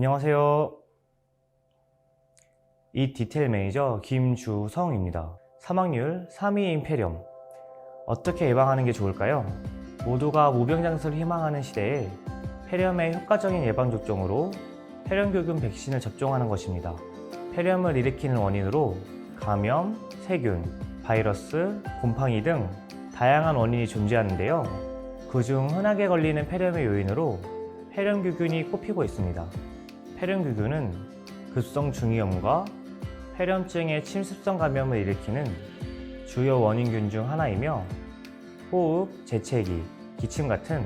안녕하세요. 이 디테일 매니저 김주성입니다. 사망률 3위인 폐렴. 어떻게 예방하는 게 좋을까요? 모두가 무병장수를 희망하는 시대에 폐렴의 효과적인 예방 접종으로 폐렴교균 백신을 접종하는 것입니다. 폐렴을 일으키는 원인으로 감염, 세균, 바이러스, 곰팡이 등 다양한 원인이 존재하는데요. 그중 흔하게 걸리는 폐렴의 요인으로 폐렴규균이 꼽히고 있습니다. 폐렴규균은 급성 중이염과 폐렴증의 침습성 감염을 일으키는 주요 원인균 중 하나이며 호흡, 재채기, 기침 같은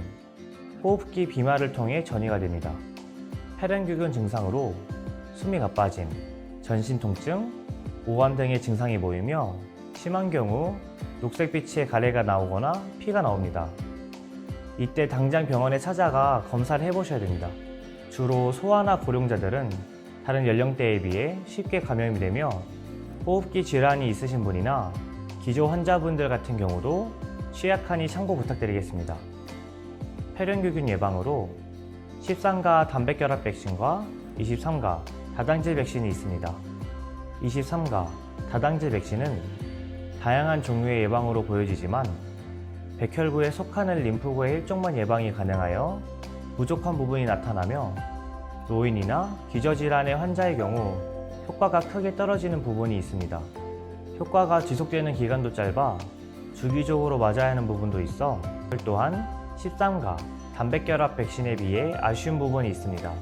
호흡기 비말을 통해 전이가 됩니다. 폐렴규균 증상으로 숨이 가빠짐, 전신 통증, 오한 등의 증상이 보이며 심한 경우 녹색빛의 가래가 나오거나 피가 나옵니다. 이때 당장 병원에 찾아가 검사를 해보셔야 됩니다. 주로 소아나 고령자들은 다른 연령대에 비해 쉽게 감염이 되며 호흡기 질환이 있으신 분이나 기조 환자분들 같은 경우도 취약하니 참고 부탁드리겠습니다. 폐렴규균 예방으로 13가 단백결합 백신과 23가 다당질 백신이 있습니다. 23가 다당질 백신은 다양한 종류의 예방으로 보여지지만 백혈구에 속하는 림프구의 일종만 예방이 가능하여 부족한 부분이 나타나며 노인이나 기저질환의 환자의 경우 효과가 크게 떨어지는 부분이 있습니다. 효과가 지속되는 기간도 짧아 주기적으로 맞아야 하는 부분도 있어 또한 13가 단백결합 백신에 비해 아쉬운 부분이 있습니다.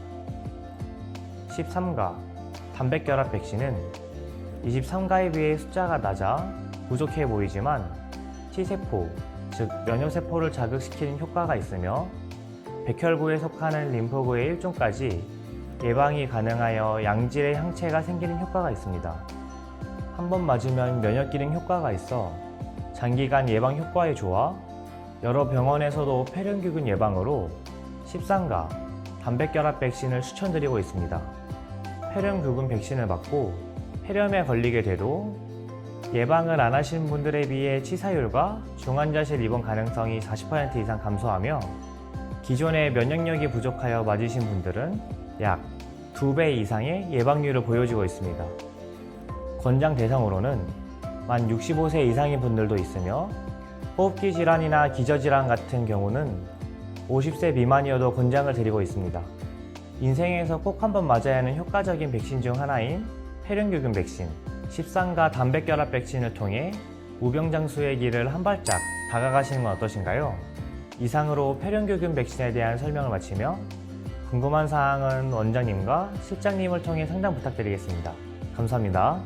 13가 단백결합 백신은 23가에 비해 숫자가 낮아 부족해 보이지만 T세포, 즉 면역세포를 자극시키는 효과가 있으며 백혈구에 속하는 림프구의 일종까지 예방이 가능하여 양질의 항체가 생기는 효과가 있습니다. 한 번 맞으면 면역 기능 효과가 있어 장기간 예방 효과에 좋아 여러 병원에서도 폐렴규균 예방으로 13가 단백결합 백신을 추천드리고 있습니다. 폐렴규균 백신을 맞고 폐렴에 걸리게 돼도 예방을 안 하신 분들에 비해 치사율과 중환자실 입원 가능성이 40% 이상 감소하며 기존의 면역력이 부족하여 맞으신 분들은 약 2배 이상의 예방률을 보여주고 있습니다. 권장 대상으로는 만 65세 이상인 분들도 있으며 호흡기 질환이나 기저질환 같은 경우는 50세 미만이어도 권장을 드리고 있습니다. 인생에서 꼭 한 번 맞아야 하는 효과적인 백신 중 하나인 폐렴규균 백신 13가 단백결합 백신을 통해 무병장수의 길을 한 발짝 다가가시는 건 어떠신가요? 이상으로 폐렴규균 백신에 대한 설명을 마치며 궁금한 사항은 원장님과 실장님을 통해 상담 부탁드리겠습니다. 감사합니다.